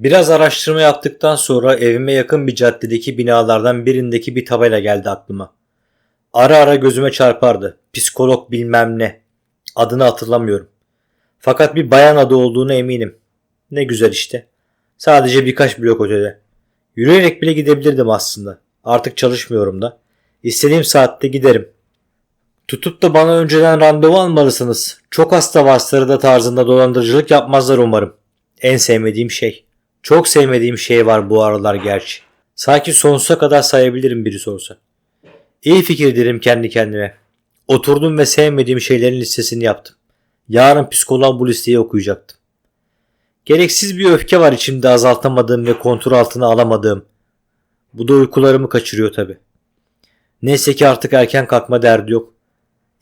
Biraz araştırma yaptıktan sonra evime yakın bir caddedeki binalardan birindeki bir tabela geldi aklıma. Ara ara gözüme çarpardı. Psikolog bilmem ne. Adını hatırlamıyorum. Fakat bir bayan adı olduğunu eminim. Ne güzel işte. Sadece birkaç blok ötede. Yürüyerek bile gidebilirdim aslında. Artık çalışmıyorum da. İstediğim saatte giderim. Tutup da bana önceden randevu almalısınız. Çok hasta var da tarzında dolandırıcılık yapmazlar umarım. En sevmediğim şey. Çok sevmediğim şey var bu aralar gerçi. Sanki sonsuza kadar sayabilirim biri sorsa. İyi fikir dedim kendi kendime. Oturdum ve sevmediğim şeylerin listesini yaptım. Yarın psikoloğa bu listeyi okuyacaktım. Gereksiz bir öfke var içimde azaltamadığım ve kontrol altına alamadığım. Bu da uykularımı kaçırıyor tabi. Neyse ki artık erken kalkma derdi yok.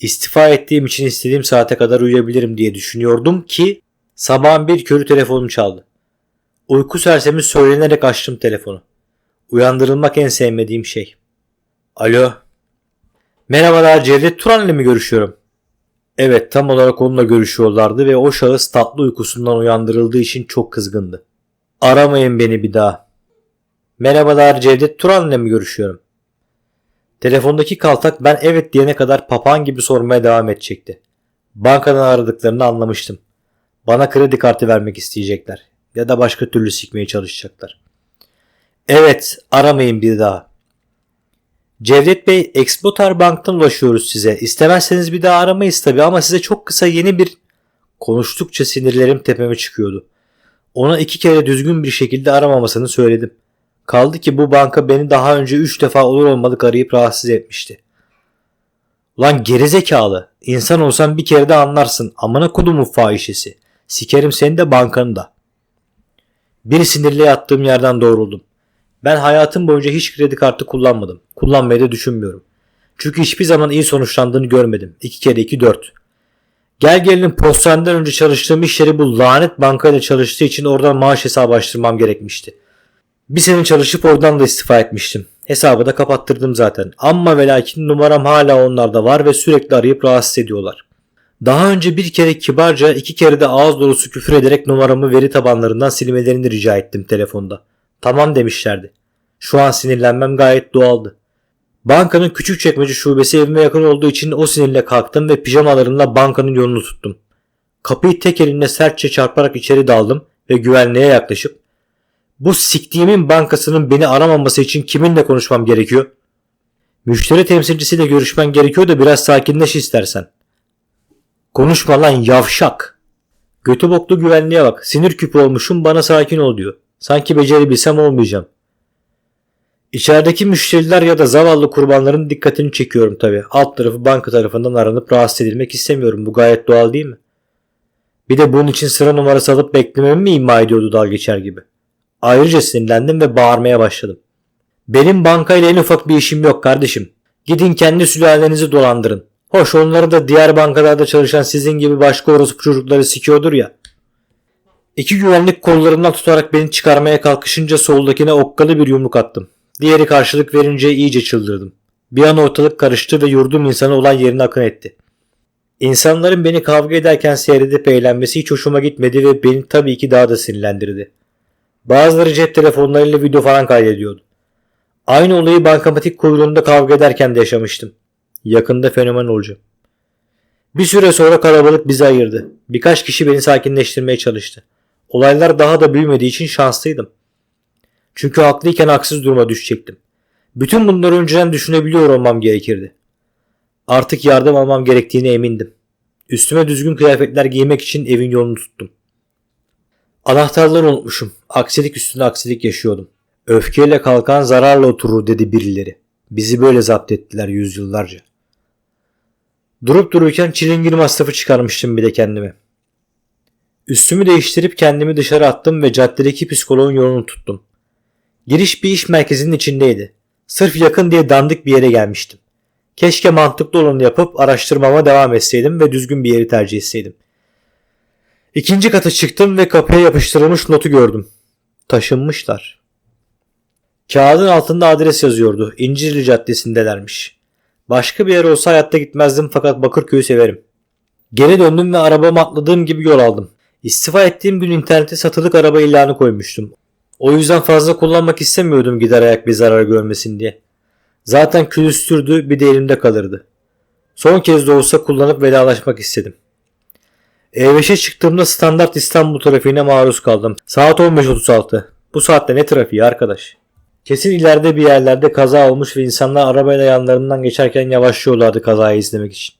İstifa ettiğim için istediğim saate kadar uyuyabilirim diye düşünüyordum ki sabahın bir körü telefonum çaldı. Uyku sersemi söylenerek açtım telefonu. Uyandırılmak en sevmediğim şey. Alo. Merhabalar Cevdet Turan ile mi görüşüyorum? Evet tam olarak onunla görüşüyorlardı ve o şahıs tatlı uykusundan uyandırıldığı için çok kızgındı. Aramayın beni bir daha. Merhabalar Cevdet Turan ile mi görüşüyorum? Telefondaki kaltak ben evet diyene kadar papağan gibi sormaya devam edecekti. Bankadan aradıklarını anlamıştım. Bana kredi kartı vermek isteyecekler. Ya da başka türlü sikmeye çalışacaklar. Evet aramayın bir daha. Cevdet Bey Expotar Bank'tan ulaşıyoruz size. İstemezseniz bir daha aramayız tabii ama size çok kısa yeni bir... Konuştukça sinirlerim tepeme çıkıyordu. Ona iki kere düzgün bir şekilde aramamasını söyledim. Kaldı ki bu banka beni daha önce 3 defa olur olmadık arayıp rahatsız etmişti. Ulan gerizekalı. İnsan olsan bir kere de anlarsın. Amına kodumun fahişesi. Sikerim seni de bankanı da. Bir sinirle yattığım yerden doğruldum. Ben hayatım boyunca hiç kredi kartı kullanmadım. Kullanmayı da düşünmüyorum. Çünkü hiçbir zaman iyi sonuçlandığını görmedim. 2 kere 2 4. Gel gelelim postaneden önce çalıştığım iş yeri bu lanet bankayla çalıştığı için oradan maaş hesabı açtırmam gerekmişti. Bir sene çalışıp oradan da istifa etmiştim. Hesabı da kapattırdım zaten. Ama ve lakin numaram hala onlarda var ve sürekli arayıp rahatsız ediyorlar. Daha önce bir kere kibarca iki kere de ağız dolusu küfür ederek numaramı veri tabanlarından silmelerini rica ettim telefonda. Tamam demişlerdi. Şu an sinirlenmem gayet doğaldı. Bankanın küçük çekmece şubesi evime yakın olduğu için o sinirle kalktım ve pijamalarımla bankanın yolunu tuttum. Kapıyı tek elimle sertçe çarparak içeri daldım ve güvenliğe yaklaşıp bu siktiğimin bankasının beni aramaması için kiminle konuşmam gerekiyor? Müşteri temsilcisiyle görüşmen gerekiyor da biraz sakinleş istersen. Konuşma lan yavşak. Götü boklu güvenliğe bak. Sinir küpü olmuşum bana sakin ol diyor. Sanki becerebilsem olmayacağım. İçerideki müşteriler ya da zavallı kurbanların dikkatini çekiyorum tabi. Alt tarafı banka tarafından aranıp rahatsız edilmek istemiyorum. Bu gayet doğal değil mi? Bir de bunun için sıra numarası alıp beklememi mi ima ediyordu dalga geçer gibi. Ayrıca sinirlendim ve bağırmaya başladım. Benim bankayla en ufak bir işim yok kardeşim. Gidin kendi sülalenizi dolandırın. Hoş onları da diğer bankalarda çalışan sizin gibi başka orospu çocukları sikiyordur ya. İki güvenlik kollarından tutarak beni çıkarmaya kalkışınca soldakine okkalı bir yumruk attım. Diğeri karşılık verince iyice çıldırdım. Bir an ortalık karıştı ve yurdum insanı olan yerine akın etti. İnsanların beni kavga ederken seyredip eğlenmesi hiç hoşuma gitmedi ve beni tabii ki daha da sinirlendirdi. Bazıları cep telefonlarıyla video falan kaydediyordu. Aynı olayı bankamatik kuyruğunda kavga ederken de yaşamıştım. Yakında fenomen olacağım. Bir süre sonra kalabalık bizi ayırdı. Birkaç kişi beni sakinleştirmeye çalıştı. Olaylar daha da büyümediği için şanslıydım. Çünkü haklıyken haksız duruma düşecektim. Bütün bunları önceden düşünebiliyor olmam gerekirdi. Artık yardım almam gerektiğine emindim. Üstüme düzgün kıyafetler giymek için evin yolunu tuttum. Anahtarları unutmuşum. Aksilik üstüne aksilik yaşıyordum. Öfkeyle kalkan zararla oturur dedi birileri. Bizi böyle zapt ettiler yüzyıllarca. Durup dururken çilingir masrafı çıkarmıştım bir de kendime. Üstümü değiştirip kendimi dışarı attım ve caddedeki psikoloğun yolunu tuttum. Giriş bir iş merkezinin içindeydi. Sırf yakın diye dandik bir yere gelmiştim. Keşke mantıklı olanı yapıp araştırmama devam etseydim ve düzgün bir yeri tercih etseydim. İkinci kata çıktım ve kapıya yapıştırılmış notu gördüm. Taşınmışlar. Kağıdın altında adres yazıyordu. İncirli Caddesi'ndelermiş. Başka bir yer olsa hayatta gitmezdim fakat Bakırköy'ü severim. Geri döndüm ve arabama atladığım gibi yol aldım. İstifa ettiğim gün internete satılık araba ilanı koymuştum. O yüzden fazla kullanmak istemiyordum gider ayak bir zarar görmesin diye. Zaten külüstürdü bir de elimde kalırdı. Son kez de olsa kullanıp vedalaşmak istedim. E5'e çıktığımda standart İstanbul trafiğine maruz kaldım. Saat 15.36. Bu saatte ne trafiği arkadaş? Kesin ileride bir yerlerde kaza olmuş ve insanlar arabayla yanlarından geçerken yavaşlıyorlardı kazayı izlemek için.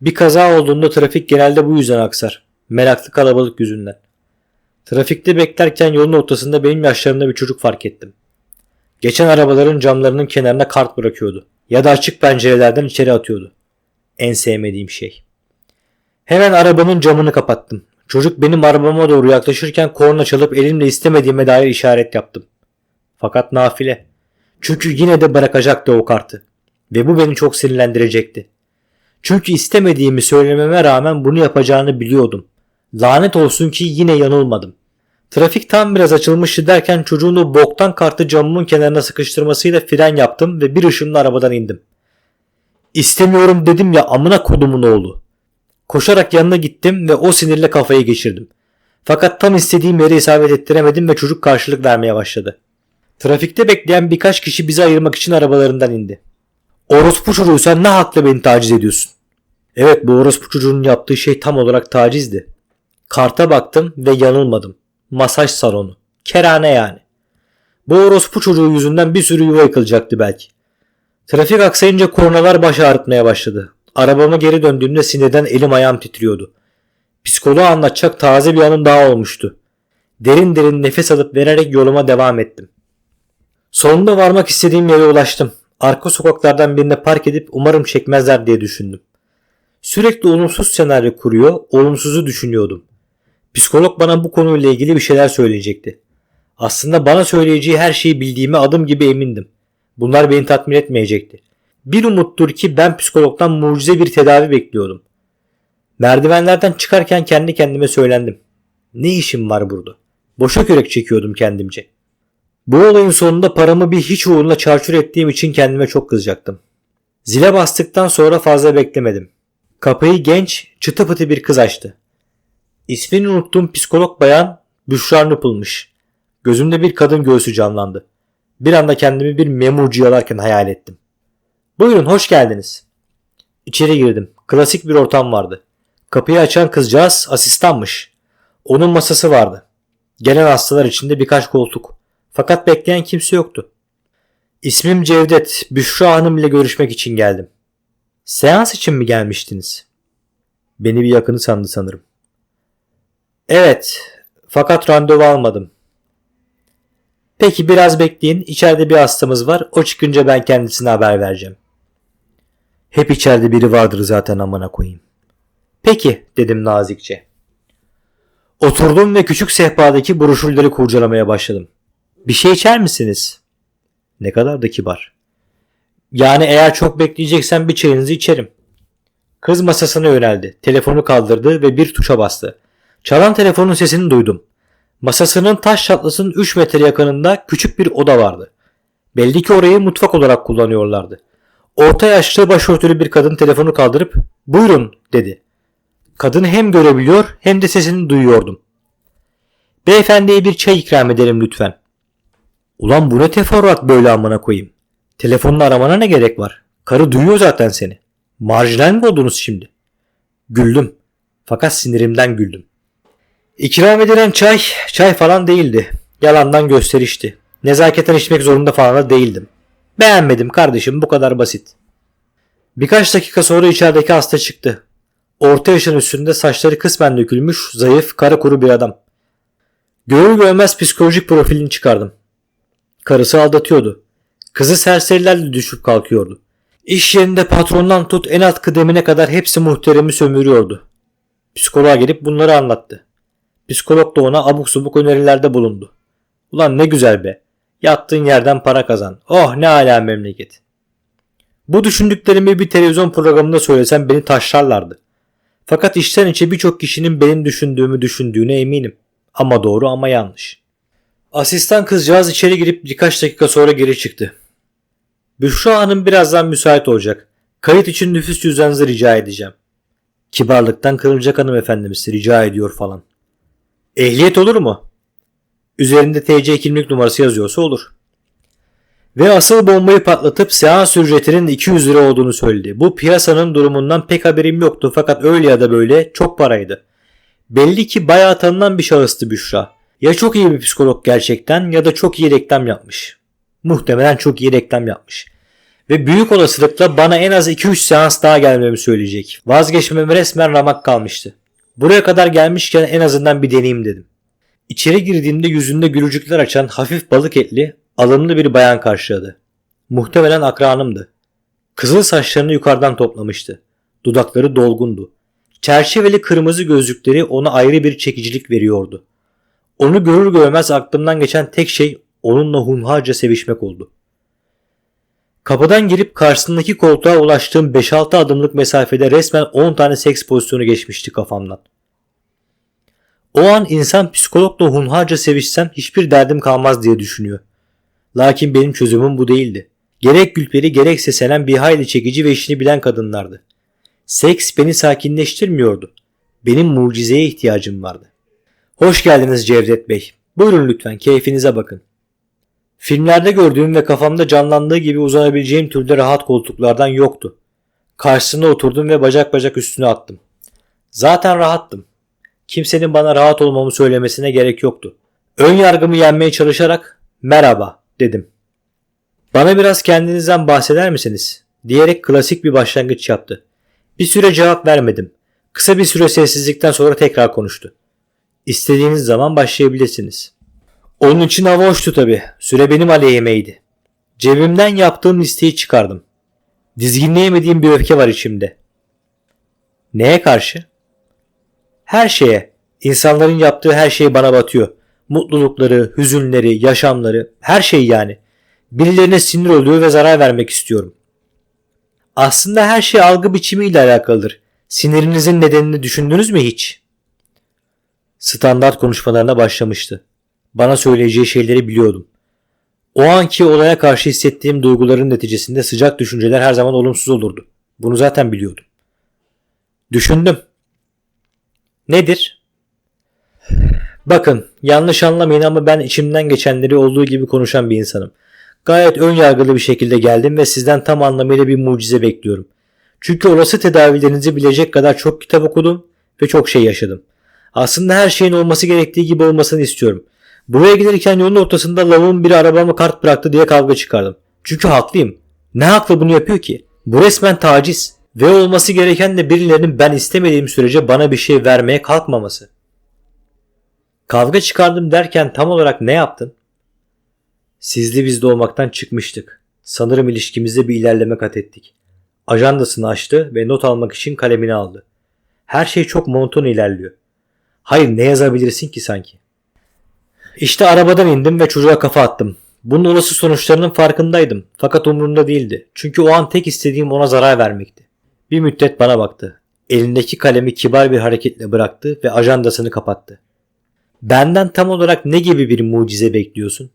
Bir kaza olduğunda trafik genelde bu yüzden aksar. Meraklı kalabalık yüzünden. Trafikte beklerken yolun ortasında benim yaşlarımda bir çocuk fark ettim. Geçen arabaların camlarının kenarına kart bırakıyordu. Ya da açık pencerelerden içeri atıyordu. En sevmediğim şey. Hemen arabanın camını kapattım. Çocuk benim arabama doğru yaklaşırken korna çalıp elimle istemediğime dair işaret yaptım. Fakat nafile. Çünkü yine de bırakacaktı o kartı. Ve bu beni çok sinirlendirecekti. Çünkü istemediğimi söylememe rağmen bunu yapacağını biliyordum. Lanet olsun ki yine yanılmadım. Trafik tam biraz açılmıştı derken çocuğun o boktan kartı camımın kenarına sıkıştırmasıyla fren yaptım ve bir ışımla arabadan indim. İstemiyorum dedim ya amına kodumun oğlu. Koşarak yanına gittim ve o sinirle kafayı geçirdim. Fakat tam istediğim yere isabet ettiremedim ve çocuk karşılık vermeye başladı. Trafikte bekleyen birkaç kişi bizi ayırmak için arabalarından indi. Orospu çocuğu sen ne hakla beni taciz ediyorsun? Evet bu orospu çocuğunun yaptığı şey tam olarak tacizdi. Karta baktım ve yanılmadım. Masaj salonu. Kerane yani. Bu orospu çocuğu yüzünden bir sürü yuva yıkılacaktı belki. Trafik aksayınca kornalar baş ağrıtmaya başladı. Arabama geri döndüğümde sinirden elim ayağım titriyordu. Psikoloğa anlatacak taze bir anım daha olmuştu. Derin derin nefes alıp vererek yoluma devam ettim. Sonunda varmak istediğim yere ulaştım. Arka sokaklardan birine park edip umarım çekmezler diye düşündüm. Sürekli olumsuz senaryo kuruyor, olumsuzu düşünüyordum. Psikolog bana bu konuyla ilgili bir şeyler söyleyecekti. Aslında bana söyleyeceği her şeyi bildiğime adım gibi emindim. Bunlar beni tatmin etmeyecekti. Bir umuttur ki ben psikologdan mucize bir tedavi bekliyordum. Merdivenlerden çıkarken kendi kendime söylendim. Ne işim var burada? Boşa kürek çekiyordum kendimce. Bu olayın sonunda paramı bir hiç uğruna çarçur ettiğim için kendime çok kızacaktım. Zile bastıktan sonra fazla beklemedim. Kapıyı genç, çıtı pıtı bir kız açtı. İsmini unuttuğum psikolog bayan Büşra Nupıl'mış. Gözümde bir kadın göğsü canlandı. Bir anda kendimi bir memurcu yalarken hayal ettim. Buyurun hoş geldiniz. İçeri girdim. Klasik bir ortam vardı. Kapıyı açan kızcağız asistanmış. Onun masası vardı. Gelen hastalar içinde birkaç koltuk. Fakat bekleyen kimse yoktu. İsmim Cevdet. Büşra Hanım ile görüşmek için geldim. Seans için mi gelmiştiniz? Beni bir yakını sandı sanırım. Evet. Fakat randevu almadım. Peki biraz bekleyin. İçeride bir hastamız var. O çıkınca ben kendisine haber vereceğim. Hep içeride biri vardır zaten amına koyayım. Peki dedim nazikçe. Oturdum ve küçük sehpadaki broşürleri kurcalamaya başladım. Bir şey içer misiniz? Ne kadar da kibar. Yani eğer çok bekleyeceksen bir çayınızı içerim. Kız masasına yöneldi. Telefonu kaldırdı ve bir tuşa bastı. Çalan telefonun sesini duydum. Masasının taş çatlasının 3 metre yakınında küçük bir oda vardı. Belli ki orayı mutfak olarak kullanıyorlardı. Orta yaşlı başörtülü bir kadın telefonu kaldırıp buyurun dedi. Kadını hem görebiliyor hem de sesini duyuyordum. Beyefendiye bir çay ikram edelim lütfen. Ulan bu ne teferruat böyle amına koyayım. Telefonla aramana ne gerek var? Karı duyuyor zaten seni. Marjinal mi oldunuz şimdi? Güldüm. Fakat sinirimden güldüm. İkram edilen çay, çay falan değildi. Yalandan gösterişti. Nezaketen içmek zorunda falan da değildim. Beğenmedim kardeşim bu kadar basit. Birkaç dakika sonra içerideki hasta çıktı. Orta yaşın üstünde saçları kısmen dökülmüş, zayıf, kara kuru bir adam. Görür görmez psikolojik profilini çıkardım. Karısı aldatıyordu. Kızı serserilerle düşüp kalkıyordu. İş yerinde patrondan tut en alt kıdemine kadar hepsi muhteremi sömürüyordu. Psikoloğa gelip bunları anlattı. Psikolog da ona abuk subuk önerilerde bulundu. Ulan ne güzel be. Yattığın yerden para kazan. Oh ne ala memleket. Bu düşündüklerimi bir televizyon programında söylesem beni taşlarlardı. Fakat içten içe birçok kişinin benim düşündüğümü düşündüğüne eminim. Ama doğru ama yanlış. Asistan kızcağız içeri girip birkaç dakika sonra geri çıktı. Büşra Hanım birazdan müsait olacak. Kayıt için nüfus cüzdanınızı rica edeceğim. Kibarlıktan kırılacak hanımefendimiz rica ediyor falan. Ehliyet olur mu? Üzerinde TC kimlik numarası yazıyorsa olur. Ve asıl bombayı patlatıp seans ücretinin 200 lira olduğunu söyledi. Bu piyasanın durumundan pek haberim yoktu fakat öyle ya da böyle çok paraydı. Belli ki bayağı tanınan bir şahıstı Büşra. Ya çok iyi bir psikolog gerçekten ya da çok iyi reklam yapmış. Muhtemelen çok iyi reklam yapmış. Ve büyük olasılıkla bana en az 2-3 seans daha gelmemi söyleyecek. Vazgeçmeme resmen ramak kalmıştı. Buraya kadar gelmişken en azından bir deneyeyim dedim. İçeri girdiğimde yüzünde gülücükler açan hafif balık etli, alımlı bir bayan karşıladı. Muhtemelen akranımdı. Kızıl saçlarını yukarıdan toplamıştı. Dudakları dolgundu. Çerçeveli kırmızı gözlükleri ona ayrı bir çekicilik veriyordu. Onu görür görmez aklımdan geçen tek şey onunla hunharca sevişmek oldu. Kapıdan girip karşısındaki koltuğa ulaştığım 5-6 adımlık mesafede resmen 10 tane seks pozisyonu geçmişti kafamdan. O an insan psikologla hunharca sevişsem hiçbir derdim kalmaz diye düşünüyor. Lakin benim çözümüm bu değildi. Gerek Gülperi gerekse Senem bir hayli çekici ve işini bilen kadınlardı. Seks beni sakinleştirmiyordu. Benim mucizeye ihtiyacım vardı. Hoş geldiniz Cevdet Bey. Buyurun lütfen keyfinize bakın. Filmlerde gördüğüm ve kafamda canlandığı gibi uzanabileceğim türde rahat koltuklardan yoktu. Karşısına oturdum ve bacak bacak üstüne attım. Zaten rahattım. Kimsenin bana rahat olmamı söylemesine gerek yoktu. Ön yargımı yenmeye çalışarak merhaba dedim. Bana biraz kendinizden bahseder misiniz? diyerek klasik bir başlangıç yaptı. Bir süre cevap vermedim. Kısa bir süre sessizlikten sonra tekrar konuştu. İstediğiniz zaman başlayabilirsiniz. Onun için hava hoştu tabi. Süre benim aleyhimeydi. Cebimden yaptığım listeyi çıkardım. Dizginleyemediğim bir öfke var içimde. Neye karşı? Her şeye. İnsanların yaptığı her şey bana batıyor. Mutlulukları, hüzünleri, yaşamları, her şey yani. Birilerine sinir oluyor ve zarar vermek istiyorum. Aslında her şey algı biçimiyle alakalıdır. Sinirinizin nedenini düşündünüz mü hiç? Standart konuşmalarına başlamıştı. Bana söyleyeceği şeyleri biliyordum. O anki olaya karşı hissettiğim duyguların neticesinde sıcak düşünceler her zaman olumsuz olurdu. Bunu zaten biliyordum. Düşündüm. Nedir? Bakın yanlış anlamayın ama ben içimden geçenleri olduğu gibi konuşan bir insanım. Gayet ön yargılı bir şekilde geldim ve sizden tam anlamıyla bir mucize bekliyorum. Çünkü olası tedavilerinizi bilecek kadar çok kitap okudum ve çok şey yaşadım. Aslında her şeyin olması gerektiği gibi olmasını istiyorum. Buraya gelirken yolun ortasında lavun biri arabama kart bıraktı diye kavga çıkardım. Çünkü haklıyım. Ne hakla bunu yapıyor ki? Bu resmen taciz. Ve olması gereken de birilerinin ben istemediğim sürece bana bir şey vermeye kalkmaması. Kavga çıkardım derken tam olarak ne yaptın? Sizli bizde olmaktan çıkmıştık. Sanırım ilişkimizde bir ilerleme kat ettik. Ajandasını açtı ve not almak için kalemini aldı. Her şey çok monoton ilerliyor. Hayır ne yazabilirsin ki sanki? İşte arabadan indim ve çocuğa kafa attım. Bunun olası sonuçlarının farkındaydım. Fakat umurumda değildi. Çünkü o an tek istediğim ona zarar vermekti. Bir müddet bana baktı. Elindeki kalemi kibar bir hareketle bıraktı ve ajandasını kapattı. Benden tam olarak ne gibi bir mucize bekliyorsun?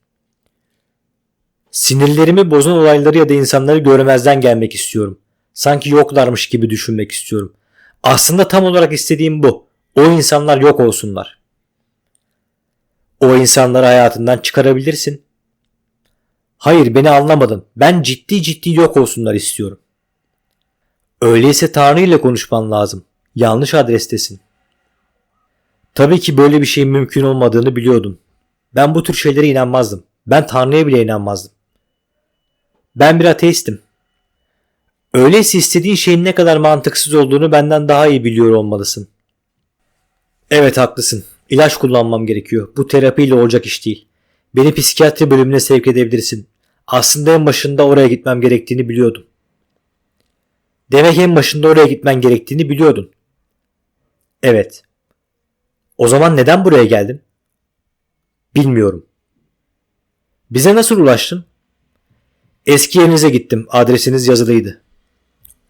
Sinirlerimi bozan olayları ya da insanları görmezden gelmek istiyorum. Sanki yoklarmış gibi düşünmek istiyorum. Aslında tam olarak istediğim bu. O insanlar yok olsunlar. O insanları hayatından çıkarabilirsin. Hayır beni anlamadın. Ben ciddi ciddi yok olsunlar istiyorum. Öyleyse Tanrı ile konuşman lazım. Yanlış adrestesin. Tabii ki böyle bir şeyin mümkün olmadığını biliyordum. Ben bu tür şeylere inanmazdım. Ben Tanrı'ya bile inanmazdım. Ben bir ateistim. Öyleyse istediğin şeyin ne kadar mantıksız olduğunu benden daha iyi biliyor olmalısın. Evet haklısın. İlaç kullanmam gerekiyor. Bu terapiyle olacak iş değil. Beni psikiyatri bölümüne sevk edebilirsin. Aslında en başında oraya gitmem gerektiğini biliyordum. Demek en başında oraya gitmen gerektiğini biliyordun. Evet. O zaman neden buraya geldin? Bilmiyorum. Bize nasıl ulaştın? Eski yerinize gittim. Adresiniz yazılıydı.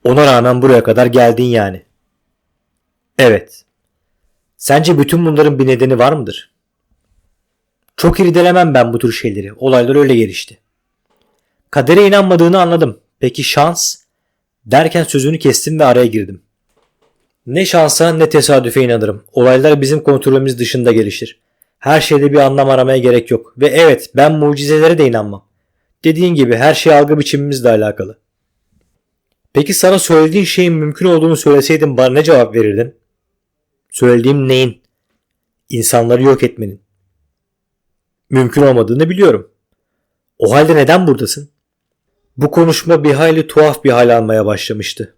Ona rağmen buraya kadar geldin yani. Evet. Sence bütün bunların bir nedeni var mıdır? Çok irdelemem ben bu tür şeyleri. Olaylar öyle gelişti. Kadere inanmadığını anladım. Peki şans? Derken sözünü kestim ve araya girdim. Ne şansa ne tesadüfe inanırım. Olaylar bizim kontrolümüz dışında gelişir. Her şeyde bir anlam aramaya gerek yok. Ve evet ben mucizelere de inanmam. Dediğin gibi her şey algı biçimimizle alakalı. Peki sana söylediğin şeyin mümkün olduğunu söyleseydim bana ne cevap verirdin? Söylediğim neyin? İnsanları yok etmenin. Mümkün olmadığını biliyorum. O halde neden buradasın? Bu konuşma bir hayli tuhaf bir hal almaya başlamıştı.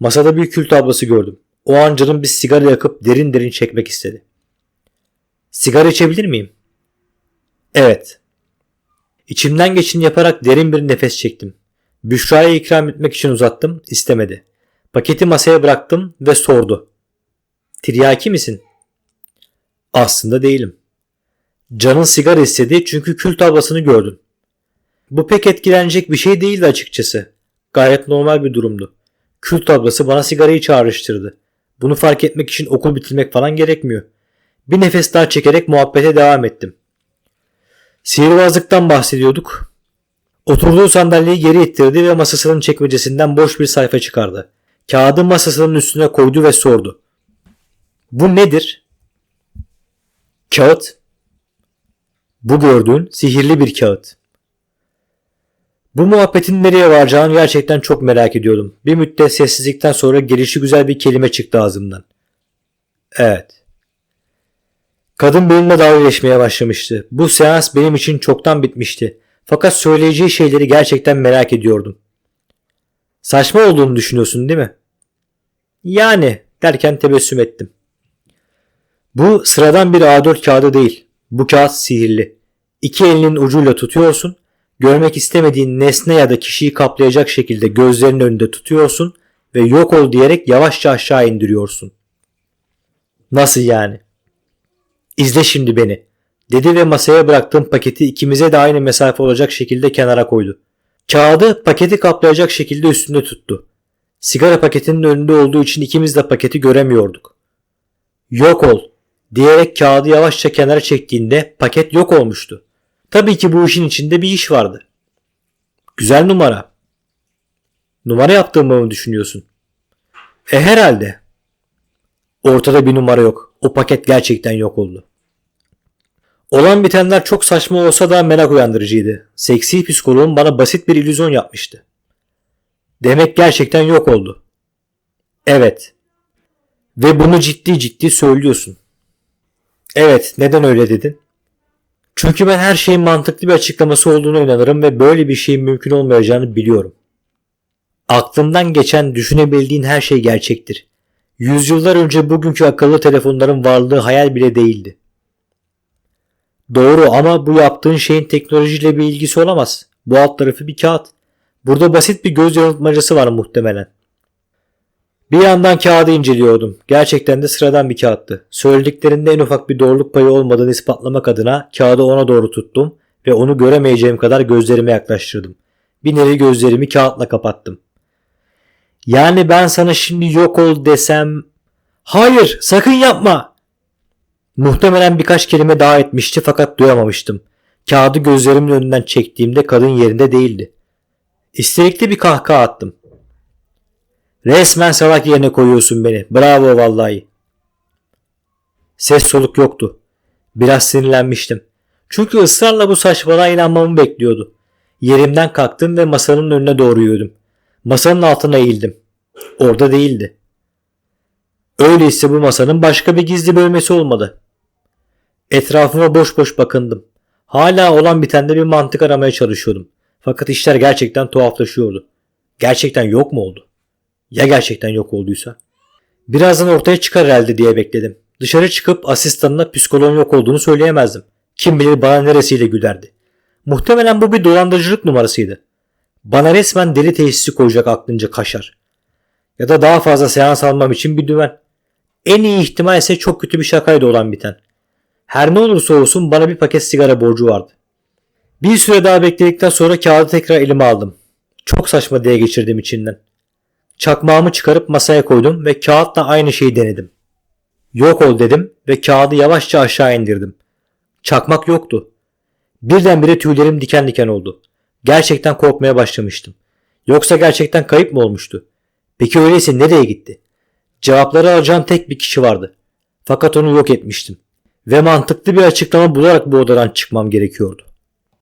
Masada bir kül tablası gördüm. O an canım bir sigara yakıp derin derin çekmek istedi. Sigara içebilir miyim? Evet. İçimden geçin yaparak derin bir nefes çektim. Büşra'ya ikram etmek için uzattım, istemedi. Paketi masaya bıraktım ve sordu. Tiryaki misin? Aslında değilim. Canın sigara istedi çünkü kül tablasını gördün. Bu pek etkilenecek bir şey değildi açıkçası. Gayet normal bir durumdu. Kül tablası bana sigarayı çağrıştırdı. Bunu fark etmek için okul bitirmek falan gerekmiyor. Bir nefes daha çekerek muhabbete devam ettim. Sihirbazlıktan bahsediyorduk. Oturduğu sandalyeyi geri ittirdi ve masasının çekmecesinden boş bir sayfa çıkardı. Kağıdı masasının üstüne koydu ve sordu. Bu nedir? Kağıt. Bu gördüğün sihirli bir kağıt. Bu muhabbetin nereye varacağını gerçekten çok merak ediyordum. Bir müddet sessizlikten sonra gelişi güzel bir kelime çıktı ağzımdan. Evet. Kadın benimle dalga başlamıştı. Bu seans benim için çoktan bitmişti. Fakat söyleyeceği şeyleri gerçekten merak ediyordum. Saçma olduğunu düşünüyorsun değil mi? Yani derken tebessüm ettim. Bu sıradan bir A4 kağıdı değil. Bu kağıt sihirli. İki elinin ucuyla tutuyorsun. Görmek istemediğin nesne ya da kişiyi kaplayacak şekilde gözlerinin önünde tutuyorsun ve yok ol diyerek yavaşça aşağı indiriyorsun. Nasıl yani? İzle şimdi beni dedi ve masaya bıraktığım paketi ikimize de aynı mesafe olacak şekilde kenara koydu. Kağıdı paketi kaplayacak şekilde üstünde tuttu. Sigara paketinin önünde olduğu için ikimiz de paketi göremiyorduk. Yok ol diyerek kağıdı yavaşça kenara çektiğinde paket yok olmuştu. Tabii ki bu işin içinde bir iş vardı. Güzel numara. Numara yaptığımı mı düşünüyorsun? E herhalde. Ortada bir numara yok. O paket gerçekten yok oldu. Olan bitenler çok saçma olsa da merak uyandırıcıydı. Seksi psikoloğum bana basit bir illüzyon yapmıştı. Demek gerçekten yok oldu. Evet. Ve bunu ciddi ciddi söylüyorsun. Evet, neden öyle dedin? Çünkü ben her şeyin mantıklı bir açıklaması olduğunu inanırım ve böyle bir şeyin mümkün olmayacağını biliyorum. Aklından geçen düşünebildiğin her şey gerçektir. Yüzyıllar önce bugünkü akıllı telefonların varlığı hayal bile değildi. Doğru ama bu yaptığın şeyin teknolojiyle bir ilgisi olamaz. Bu alt tarafı bir kağıt. Burada basit bir göz yanıltmacası var muhtemelen. Bir yandan kağıdı inceliyordum. Gerçekten de sıradan bir kağıttı. Söylediklerinde en ufak bir doğruluk payı olmadığını ispatlamak adına kağıdı ona doğru tuttum ve onu göremeyeceğim kadar gözlerime yaklaştırdım. Bir nevi gözlerimi kağıtla kapattım. Yani ben sana şimdi yok ol desem... Hayır sakın yapma Muhtemelen birkaç kelime daha etmişti fakat duyamamıştım. Kağıdı gözlerimin önünden çektiğimde kadın yerinde değildi. İsterikli bir kahkaha attım. Resmen salak yerine koyuyorsun beni. Bravo vallahi. Ses soluk yoktu. Biraz sinirlenmiştim. Çünkü ısrarla bu saçmalığa inanmamı bekliyordu. Yerimden kalktım ve masanın önüne doğru yürüdüm. Masanın altına eğildim. Orada değildi. Öyleyse bu masanın başka bir gizli bölmesi olmalı. Etrafıma boş boş bakındım. Hala olan bitende bir mantık aramaya çalışıyordum. Fakat işler gerçekten tuhaflaşıyordu. Gerçekten yok mu oldu? Ya gerçekten yok olduysa? Birazdan ortaya çıkar herhalde diye bekledim. Dışarı çıkıp asistanına psikoloğun yok olduğunu söyleyemezdim. Kim bilir bana neresiyle gülerdi. Muhtemelen bu bir dolandırıcılık numarasıydı. Bana resmen deli tesisi koyacak aklınca kaşar. Ya da daha fazla seans almam için bir dümen. En iyi ihtimal ise çok kötü bir şakaydı olan biten. Her ne olursa olsun bana bir paket sigara borcu vardı. Bir süre daha bekledikten sonra kağıdı tekrar elime aldım. Çok saçma diye geçirdim içinden. Çakmağımı çıkarıp masaya koydum ve kağıtla aynı şeyi denedim. Yok ol dedim ve kağıdı yavaşça aşağı indirdim. Çakmak yoktu. Birdenbire tüylerim diken diken oldu. Gerçekten korkmaya başlamıştım. Yoksa gerçekten kayıp mı olmuştu? Peki öyleyse nereye gitti? Cevapları alacağım tek bir kişi vardı. Fakat onu yok etmiştim Ve mantıklı bir açıklama bularak bu odadan çıkmam gerekiyordu.